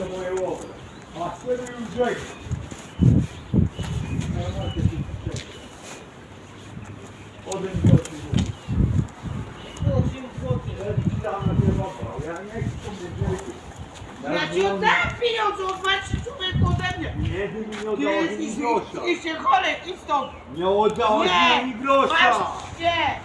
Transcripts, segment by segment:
to moje łowy. A wtedy już brzegi. Odejdź do. Ja ci nie oddałem pieniądze, odwalczy człowiek ode mnie. Nie, ty mi nie Ty oddałeś ani grosza. jesteś chorek, idź stąd. Nie oddałeś mi ani Nie, grosza. masz, nie.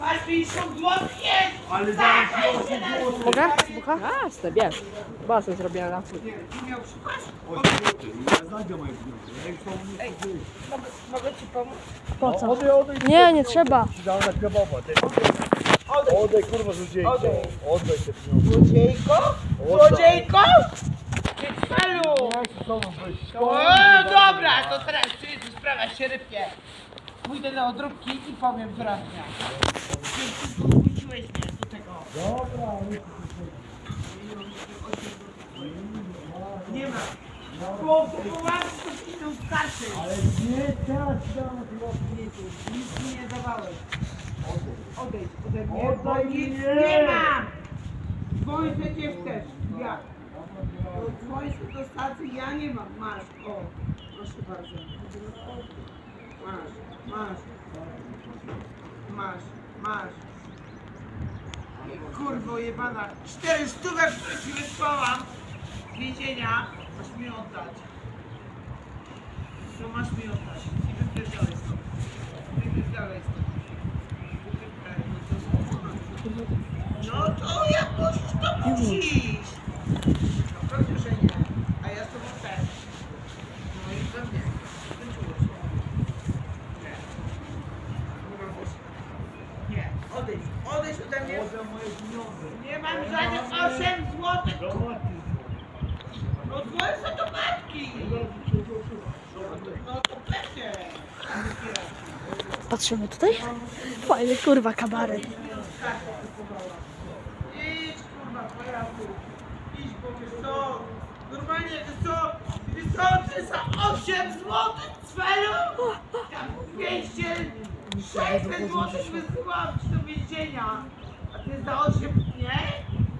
Masz 50 złotych, jedź. Ale dałem ci 8 złotych. Mogę? Bucha? Jasne, bierz. Basen zrobiona na Nie, ty miał szukać? 8 złotych. Ja znajdę moje pieniądze. Ja już to nie chcę Mogę, ci pomóc? Po co? Odejdź, odejdź. Nie, nie trzeba. Dałem na kebaba. Odejdź. Oddaj kurwa złodziejko. Odejdź. Oddaj te pieniądze. Złodziejko? Złodziejko? Celu. Ja chcę z tobą wyjść. O, dobra, to teraz ty sprawa się rypie. Pójdę do odróbki i powiem wyraźnie. Ty wróciłeś mnie do tego. Dobra, Nie ma. Bo kupowałem to pieniądz karty. ale nie teraz dam na. Nic mi nie dawałeś. Odejdź ode mnie, Oddaj bo nic mnie. nie mam. Dzwoń przecież też. Ja. Się do stacji, ja nie mam. Masz. O, proszę bardzo. Masz, masz. Masz, masz. Kurwo jebana. Cztery stówek, które ci wysłałam z więzienia, masz mi oddać. To masz mi oddać. I wypierdolaj stąd. Wypierdolaj stąd. No to No jak musisz, to musisz. No pewnie, że nie. A ja z tobą też. No i pewnie. Skończyło się. Nie. Nie mam głosu. Nie. Odejdź. Odejdź ode mnie. Oddaj moje pieniądze. Nie mam żadnych 8 złotych. Do matki. No dzwoń sobie do matki. No to pewnie. Patrzymy tutaj. Fajny kurwa kabaret. Idź kurwa, pojawu. Idź, bo wiesz co, normalnie wiesz co, wiesz co, ty za 8 złotych cwelu? Ja 200, 600 złotych wysyłałam ci do więzienia. A ty za 8, nie?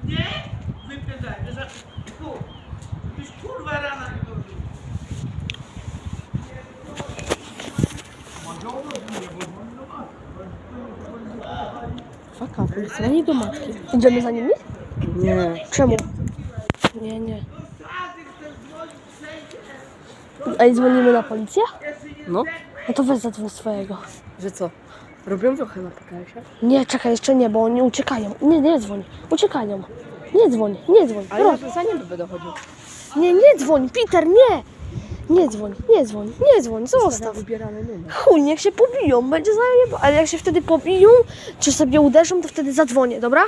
Nie? Wypierdaj, wiesz, że tu, byś kurwa rana nie. Faka, policja, nie do matki. Idziemy za nimi? Nie, Czemu? Nie, nie. Wszędzie. Ej, dzwonimy na policję? No. No to weź zadzwoń swojego. że co? Robią trochę na PKS-ie? Nie, czekaj, jeszcze nie, bo oni uciekają. Nie, nie dzwoń. Uciekają. Nie dzwoń, nie dzwoń. Ale ja Proszę. za nim będę chodził. Nie, nie dzwoń, Peter, nie! Nie dzwoń, nie dzwoń, nie dzwoń, zostaw. Numer. Chuj, niech się pobiją, będzie zajeba. Ale jak się wtedy pobiją, czy sobie uderzą, to wtedy zadzwonię, dobra?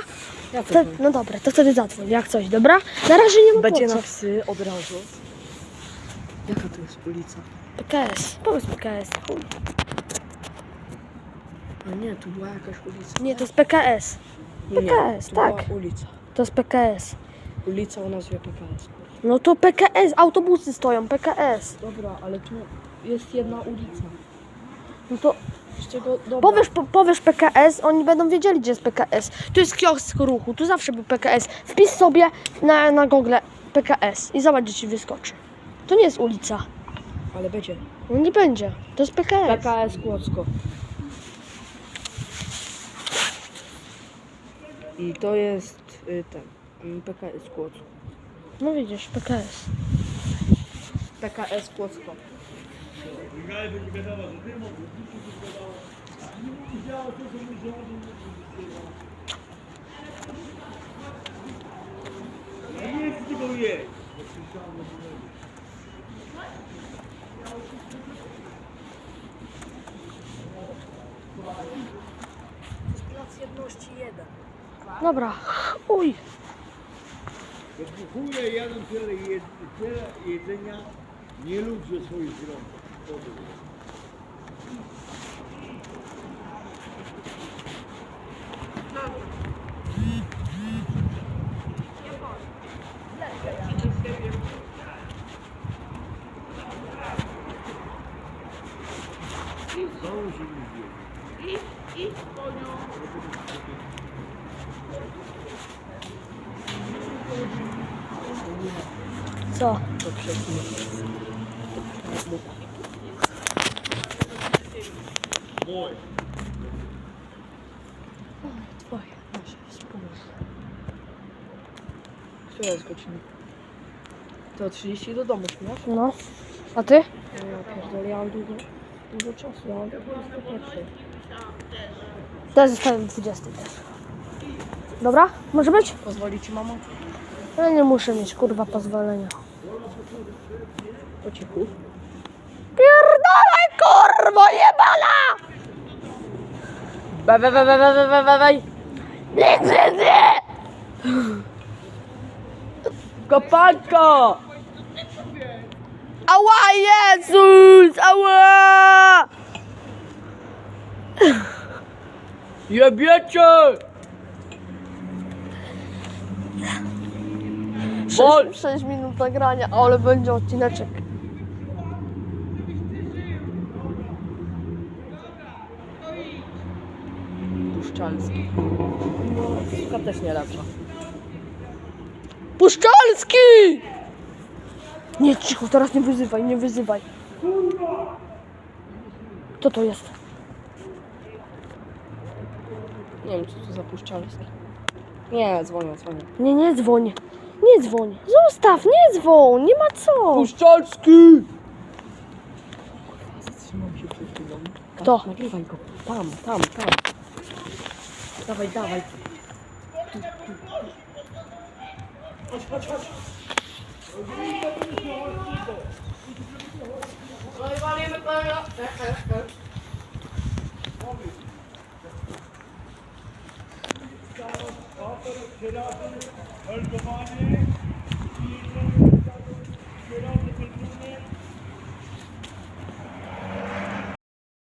Ja to no dobra, to wtedy zadzwoń, jak coś, dobra? Na razie nie ma Będzie po na co. psy od razu. Jaka to jest ulica? PKS, powiedz PKS. Chuj. A nie, tu była jakaś ulica. Nie, to jest PKS. PKS, tak. była ulica. To jest PKS. Ulica o nazwie PKS. No to PKS, autobusy stoją, PKS. Dobra, ale tu jest jedna ulica. No to Z czego, dobra. powiesz, po, powiesz PKS, oni będą wiedzieli, gdzie jest PKS. Tu jest kiosk ruchu, tu zawsze był PKS. Wpisz sobie na, na Google PKS i zobacz, gdzie ci wyskoczy. To nie jest ulica. Ale będzie. No nie będzie. To jest PKS. PKS Kłodzko. I to jest y, ten. y, PKS Kłodzko. No widzisz, PKS. PKS Kłodzko. Wygrałem, będzie Dobra. Uj. Jak chuje jadą tyle, jed, tyle jedzenia, nie ludzie swoich rąk. Się nie zjedzie. Idź, idź po nią. Co? Mój. Twoje, nasze, wspólne. Która jest godzina? To 30 do domu śmiesz? No. A ty? Ja pierdolę, ja mam dużo, dużo czasu, ja mam do 21. Też zostawiam 20 też. Dobra? Może być? Pozwoli ci mama? Ja nie muszę mieć kurwa pozwolenia. Po cichu. Pierdolaj kurwo jebana! Baj, baj, baj, baj, baj, baj, baj, baj. Nie, nie, nie! Kopanko! Ała Jezus! Ała! Jebiecie! 6, 6 minut nagrania, ale będzie odcineczek. Puszczalski. No, też nie lepsza. Puszczalski! Nie, cicho, teraz nie wyzywaj, nie wyzywaj. Kto to jest? Nie wiem, co to za puszczalski. Nie, dzwonię, dzwonię. Nie, nie dzwoń. Nie dzwoń. Zostaw, nie dzwoń, nie ma co. Puszczalski! Zatrzymał się przed chwilą. Kto? Nagrywaj go. Tam, tam, tam. Dawaj, dawaj. Selahattin Erdoğan'ı